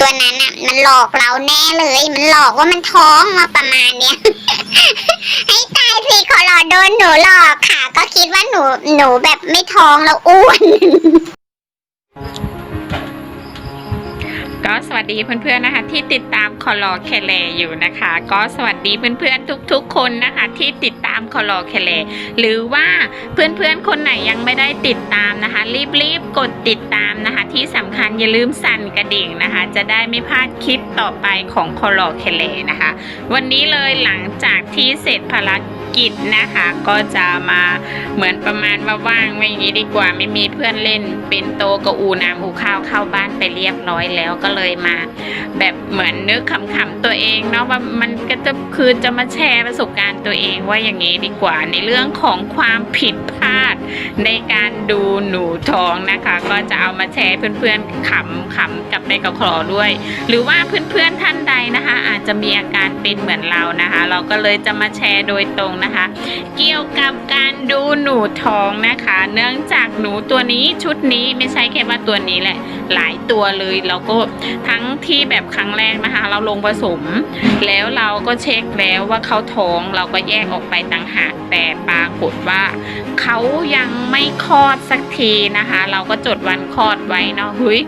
ตัวนั้นอะ มันหลอกเราแน่เลย มันหลอกว่ามันท้องมาประมาณเนี้ย ให้ตายสิขอรอโดนหนูหลอกค่ะ ก็คิดว่าหนูหนูแบบไม่ท้องแล้วอ้วน ก็สวัสดีเพื่อนๆนะคะ ที่ติดตามคอลอแคลอยู่นะคะ ก็สวัสดีเพื่อนๆทุกๆคนนะคะ ที่ติดตามคอลอแคลหรือว่าเพื่อนๆคนไหนยังไม่ได้ติดตามนะคะ รีบๆกดติดตามนะคะ ที่สำคัญอย่าลืมสั่นกระดิ่งนะคะ จะได้ไม่พลาดคลิปต่อไปของคอลอแคลนะคะ วันนี้เลยหลังจากที่เสร็จภารกิจ นะคะ ก็จะมาเหมือนประมาณว่าว่างไว้อย่างนี้ดีกว่าไม่มีเพื่อนเล่น เป็นโตกบอูน้ำอูข้าวเข้าบ้านไปเรียบร้อยแล้วก็เลยมา แบบเหมือนนึกขำๆตัวเองเนาะว่ามันก็จะคือจะมาแชร์ประสบการณ์ตัวเองว่าอย่างนี้ดีกว่าในเรื่องของความผิดพลาดในการดูหนูท้องนะคะ ก็จะเอามาแชร์เพื่อนๆขำขำกับในกระขอด้วย หรือว่าเพื่อนๆท่านใดนะคะ อาจจะมีอาการเป็นเหมือนเรานะคะ เราก็เลยจะมาแชร์โดยตรงนะคะ เกี่ยวกับการดูหนูท้องนะคะ เนื่องจากหนูตัวนี้ชุดนี้ไม่ใช่แค่ว่าตัวนี้แหละ หลายตัวเลยเราก็ทั้งที่แบบครั้งแรกนะคะ เราลงผสม แล้วเราก็เช็คแล้วว่าเขาท้องเราก็แยกออกไปต่างหากแต่ปรากฏว่าเขายังไม่คลอดสักทีนะคะ เราก็จดวันคลอดไว้เนาะเฮ้ย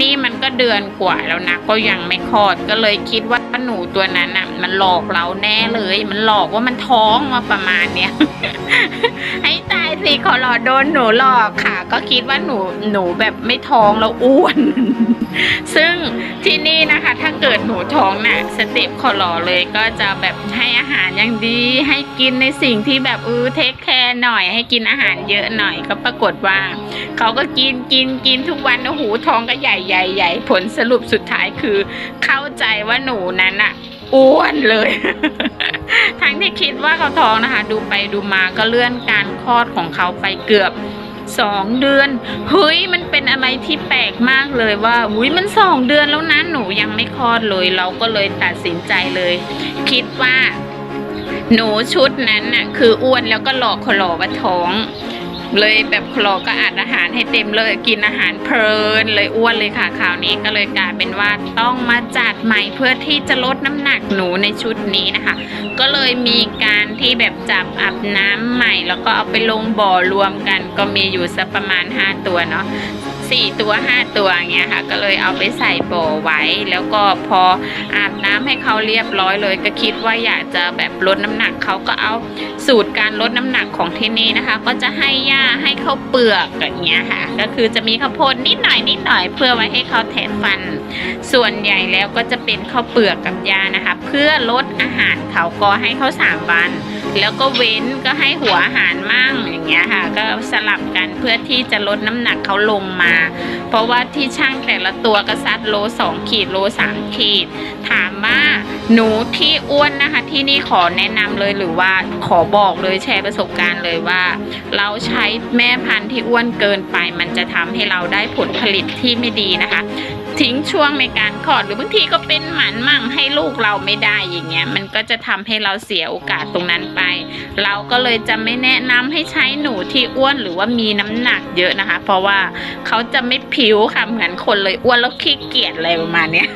นี่มันก็เดือนกว่าแล้วนะก็ยังไม่คลอดก็เลยคิดว่าหนูตัวนั้นอะมันหลอกเราแน่เลย มันหลอกว่ามันท้องมาประมาณเนี้ย ให้ตายสิขอรอโดนหนูหลอกค่ะ ก็คิดว่าหนูหนูแบบไม่ท้องแล้วอ้วน ซึ่งที่นี่นะคะ ถ้าเกิดหนูท้องน่ะสเต็ปขอรอเลยก็จะแบบให้อาหารอย่างดี ให้กินในสิ่งที่แบบเออเทคแคร์หน่อย ให้กินอาหารเยอะหน่อยก็ปรากฏว่าเขาก็กินกินกินทุกวันโอ้โหท้องก็ใหญ่ใหญ่ใหญ่ผลสรุปสุดท้ายคือ เข้าใจว่าหนูนั้นอะ อ้วนเลย ทั้งที่คิดว่าเขาท้องนะคะ ดูไปดูมาก็เลื่อนการคลอดของเขาไปเกือบสองเดือนเฮ้ยมันเป็นอะไรที่แปลกมากเลยว่าอุ้ยมันสองเดือนแล้วนะหนูยังไม่คลอดเลย เราก็เลยตัดสินใจเลย คิดว่า หนูชุดนั้นน่ะ คืออ้วนแล้วก็หลอกขลอว่าท้อง เลยแบบคลอก็อัดอาหารให้เต็มเลยกินอาหารเพลินเลยอ้วนเลยค่ะคราวนี้ก็เลยกลายเป็นว่าต้องมาจัดใหม่เพื่อที่จะลดน้ำหนักหนูในชุดนี้นะคะ ก็เลยมีการที่แบบจับอาบน้ำใหม่ แล้วก็เอาไปลงบ่อรวมกัน ก็มีอยู่สักประมาณ 5 ตัวเนาะ สี่ตัวห้าตัวเงี้ยค่ะ ก็เลยเอาไปใส่บ่อไว้ แล้วก็พออาบน้ำให้เขาเรียบร้อยเลย ก็คิดว่าอยากจะแบบลดน้ำหนักเขาก็เอาสูตรการลดน้ำหนักของที่นี่นะคะ ก็จะให้หญ้าให้ข้าวเปลือกอย่างเงี้ยค่ะ ก็คือจะมีข้าวโพดนิดหน่อยนิดหน่อยเพื่อไว้ให้เขาแทนฟัน ส่วนใหญ่แล้วก็จะเป็นข้าวเปลือกกับยานะคะ เพื่อลดอาหารเขาก็ให้เขาสามวันแล้วก็เว้นก็ให้หัวอาหารมั่งอย่างเงี้ยค่ะ ก็สลับกันเพื่อที่จะลดน้ำหนักเขาลงมาเพราะว่าที่ช่างแต่ละตัวก็ซัดโลสองขีดโลสามขีด ถามว่าหนูที่อ้วนนะคะ ที่นี่ขอแนะนำเลยหรือว่าขอบอกเลยแชร์ประสบการณ์เลยว่า เราใช้แม่พันธุ์ที่อ้วนเกินไป มันจะทำให้เราได้ผลผลิตที่ไม่ดีนะคะ ทิ้งช่วงในการคลอดหรือบางทีก็เป็นหมันมั่งให้ลูกเราไม่ได้อย่างเงี้ยมันก็จะทำให้เราเสียโอกาสตรงนั้นไป เราก็เลยจะไม่แนะนำให้ใช้หนูที่อ้วนหรือว่ามีน้ำหนักเยอะนะคะ เพราะว่าเขาจะไม่ผิวค่ะเหมือนคนเลยอ้วนแล้วขี้เกียจอะไรประมาณเนี้ย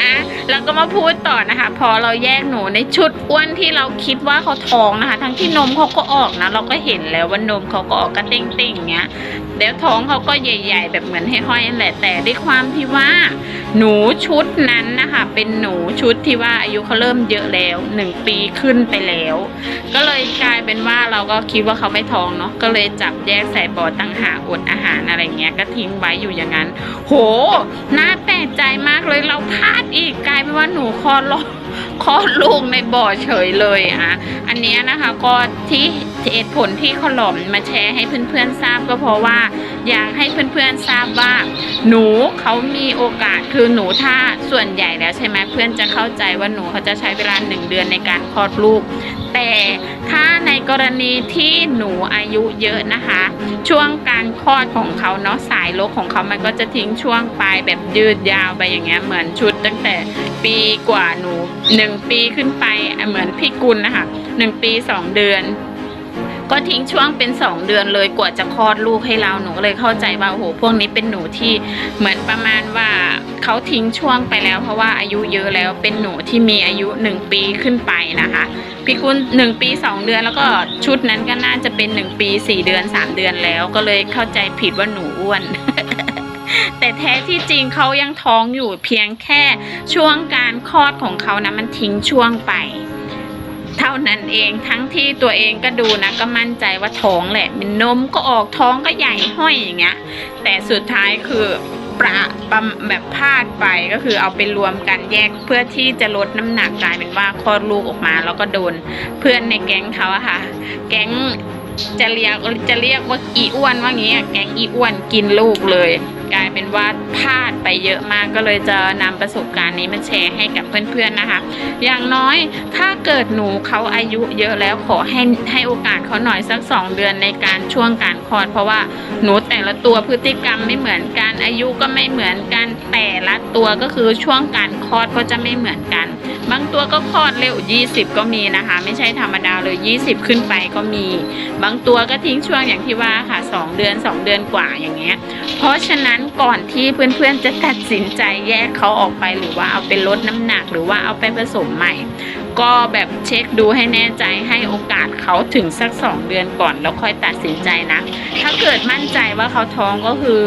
อะเราก็มาพูดต่อนะคะ พอเราแยกหนูในชุดอ้วนที่เราคิดว่าเขาท้องนะคะ ทั้งที่นมเขาก็ออกนะเราก็เห็นแล้วว่านมเขาก็ออกกระเต้งๆอย่างเงี้ยแล้วท้องเขาก็ใหญ่ ๆ แบบเหมือนให้ห้อยนั่แหละแต่ด้วยความที่ว่า หนูชุดนั้นนะคะ เป็นหนูชุดที่ว่าอายุเขาเริ่มเยอะแล้วหนึ่งปีขึ้นไปแล้ว ก็เลยกลายเป็นว่าเราก็คิดว่าเขาไม่ท้องเนาะก็เลยจับแยกใส่บ่อตั้งหาอดอาหารอะไรเงี้ยก็ทิ้งไว้อยู่อย่างนั้น โหน่าแปลกใจมากเลยเราพลาดอีกกลายเป็นว่าหนูคลอดลูกคลอดลูกในบ่อเฉยเลยอะอันนี้นะคะก็ที่ เหตุผลที่ขลอมมาแชร์ให้เพื่อนๆทราบก็เพราะว่า อยากให้เพื่อนๆทราบว่า หนูเขามีโอกาสคือหนูถ้าส่วนใหญ่แล้วใช่ไหมเพื่อนจะเข้าใจว่าหนูเขาจะใช้เวลาหนึ่งเดือนในการคลอดลูก แต่ถ้าในกรณีที่หนูอายุเยอะนะคะ ช่วงการคลอดของเขาเนาะสายลกของเขามันก็จะทิ้งช่วงปลายแบบยืดยาวไปอย่างเงี้ยเหมือนชุดตั้งแต่ปีกว่าหนูหนึ่งปีขึ้นไปเหมือนพี่กุลนะคะหนึ่งปีสองเดือน ก็ทิ้งช่วงเป็นสองเดือนเลยกว่าจะคลอดลูกให้เราหนูก็เลยเข้าใจว่าโอ้โหพวกนี้เป็นหนูที่เหมือนประมาณว่าเขาทิ้งช่วงไปแล้ว เพราะว่าอายุเยอะแล้วเป็นหนูที่มีอายุหนึ่งปีขึ้นไปนะคะพี่คุณหนึ่งปีสองเดือนแล้วก็ชุดนั้นก็น่าจะเป็นหนึ่งปีสี่เดือนสามเดือนแล้ว ก็เลยเข้าใจผิดว่าหนูอ้วนแต่แท้ที่จริงเขายังท้องอยู่เพียงแค่ช่วงการคลอดของเขานะมันทิ้งช่วงไป เท่านั้นเองทั้งที่ตัวเองก็ดูนะก็มั่นใจว่าท้องแหละมีนมก็ออกท้องก็ใหญ่ห้อยอย่างเงี้ย แต่สุดท้ายคือประปำแบบพลาดไปก็คือเอาไปรวมกันแยกเพื่อที่จะลดน้ำหนักกลายเป็นว่าคลอดลูกออกมาแล้วก็โดนเพื่อนในแก๊งเขาอะค่ะ แก๊งจะเรียกจะเรียกว่าอีอ้วนว่างี้แก๊งอีอ้วนกินลูกเลย กลายเป็นว่าพลาดไปเยอะมากก็เลยจะนำประสบการณ์นี้มาแชร์ให้กับเพื่อนๆนะคะ อย่างน้อยถ้าเกิดหนูเขาอายุเยอะแล้วขอให้ให้โอกาสเขาหน่อยสักสองเดือนในการช่วงการคลอด เพราะว่าหนูแต่ละตัวพฤติกรรมไม่เหมือนกันอายุก็ไม่เหมือนกันแต่ละตัวก็คือช่วงการคลอดก็จะไม่เหมือนกัน บางตัวก็คลอดเร็ว 20 ก็มีนะคะ ไม่ใช่ธรรมดาเลย 20 ขึ้นไปก็มี บางตัวก็ทิ้งช่วงอย่างที่ว่าค่ะ 2 เดือน 2 เดือนกว่าอย่างเงี้ยเพราะฉะนั้นก่อนที่เพื่อนๆจะตัดสินใจแยกเขาออกไปหรือว่าเอาไปลดน้ำหนักหรือว่าเอาไปผสมใหม่ ก็แบบเช็คดูให้แน่ใจให้โอกาสเขาถึงสัก 2 เดือนก่อนแล้วค่อยตัดสินใจนะ ถ้าเกิดมั่นใจว่าเขาท้องก็คือ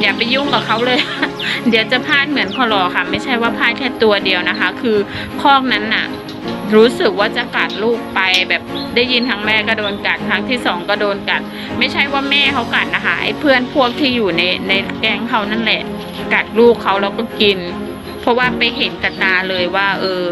อย่าไปยุ่งกับเขาเลย เดี๋ยวจะพลาดเหมือนคอรอค่ะ ไม่ใช่ว่าพลาดแค่ตัวเดียวนะคะ คือคอกนั้นน่ะ รู้สึกว่าจะกัดลูกไปแบบได้ยินครั้งแรกก็โดนกัดครั้งที่สองก็โดนกัด ไม่ใช่ว่าแม่เขากัดนะคะไอ้เพื่อนพวกที่อยู่ในในแก๊งเขานั่นแหละ กัดลูกเขาแล้วก็กิน เพราะว่าไปเห็นกับตาเลยว่า เออ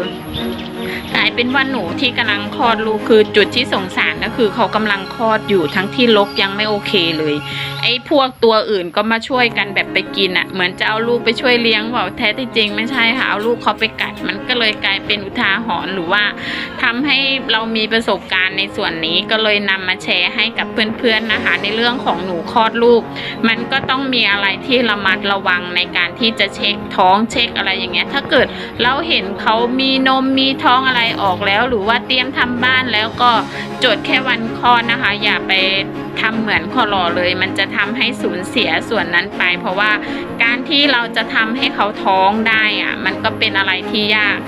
กลายเป็นว่าหนูที่กำลังคลอดลูกคือจุดที่สงสารก็คือเขากำลังคลอดอยู่ทั้งที่ลกยังไม่โอเคเลยไอ้พวกตัวอื่นก็มาช่วยกันแบบไปกินอะ่ะ เหมือนจะเอาลูกไปช่วยเลี้ยงบอกแท้ที่จริงไม่ใช่ค่ะ เอาลูกเขาไปกัด มันก็เลยกลายเป็นอุทาหรณ์หรือว่าทำให้เรามีประสบการณ์ในส่วนนี้ก็เลยนำมาแชร์ให้กับเพื่อนๆนะคะ ในเรื่องของหนูคลอดลูก มันก็ต้องมีอะไรที่ระมัดระวังในการที่จะเช็คท้องเช็คอะไรอย่างเงี้ย ถ้าเกิดเราเห็นเขามีนมมีท้องอะไรออกแล้ว หรือว่าเตรียมทำบ้านแล้วก็จดแค่วันคลอดนะคะ อย่าไป ทำเหมือนคอรอเลย มันจะทำให้สูญเสียส่วนนั้นไป เพราะว่าการที่เราจะทำให้เขาท้องได้อะมันก็เป็นอะไรที่ยาก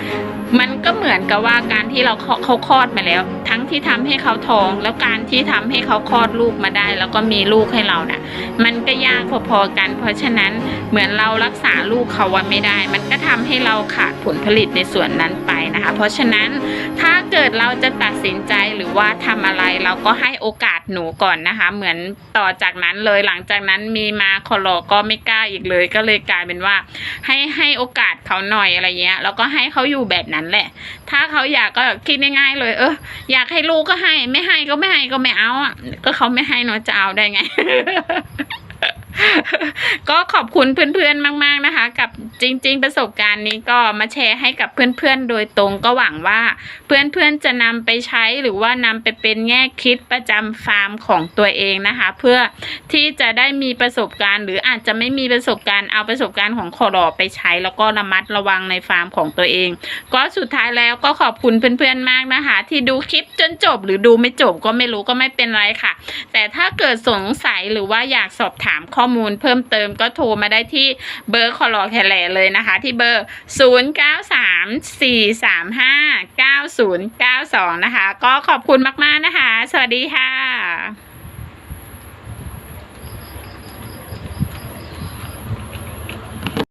มันก็เหมือนกับว่าการที่เราเขาคลอดมาแล้วทั้ง ที่ทำให้เขาท้อง แล้วการที่ทำให้เขาคลอดลูกมาได้ แล้วก็มีลูกให้เราน่ะ มันก็ยากพอๆกัน เพราะฉะนั้นเหมือนเรารักษาลูกเขาว่าไม่ได้ มันก็ทำให้เราขาดผลผลิตในส่วนนั้นไปนะคะ เพราะฉะนั้นถ้าเกิดเราจะตัดสินใจหรือว่าทำอะไรเราก็ให้โอกาสหนูก่อนนะคะ เหมือนต่อจากนั้นเลยหลังจากนั้นมีมาคอรอก็ไม่กล้าอีกเลย ก็เลยกลายเป็นว่า ให้ให้โอกาสเขาหน่อยอะไรเงี้ยแล้วก็ให้เขาอยู่แบบนั้นแหละ ถ้าเขาอยากก็คิดง่ายๆเลย เอออยากให้ลูกก็ให้ ไม่ให้ก็ไม่ให้ก็ไม่เอาอะก็เขาไม่ให้เนาะจะเอาได้ไง ก็ขอบคุณเพื่อนๆมาก ๆนะคะ กับจริง ๆ ประสบการณ์นี้ก็มาแชร์ให้กับเพื่อนๆโดยตรงก็หวังว่า เพื่อนๆจะนำไปใช้หรือว่านำไปเป็นแง่คิดประจำฟาร์มของตัวเองนะคะ เพื่อที่จะได้มีประสบการณ์ หรืออาจจะไม่มีประสบการณ์เอาประสบการณ์ของคอรอไปใช้ แล้วก็ระมัดระวังในฟาร์มของตัวเอง ก็สุดท้ายแล้วก็ขอบคุณเพื่อนๆมากนะคะ ที่ดูคลิปจนจบ หรือดูไม่จบก็ไม่รู้ก็ไม่เป็นไรค่ะ แต่ถ้าเกิดสงสัยหรือว่าอยากสอบถามข้อข้อมูลเพิ่มเติมก็โทรมาได้ที่เบอร์คอรอแคแลเลยนะคะ ที่เบอร์ 0934359092 นะคะ ก็ขอบคุณมาก ๆ นะคะ สวัสดีค่ะ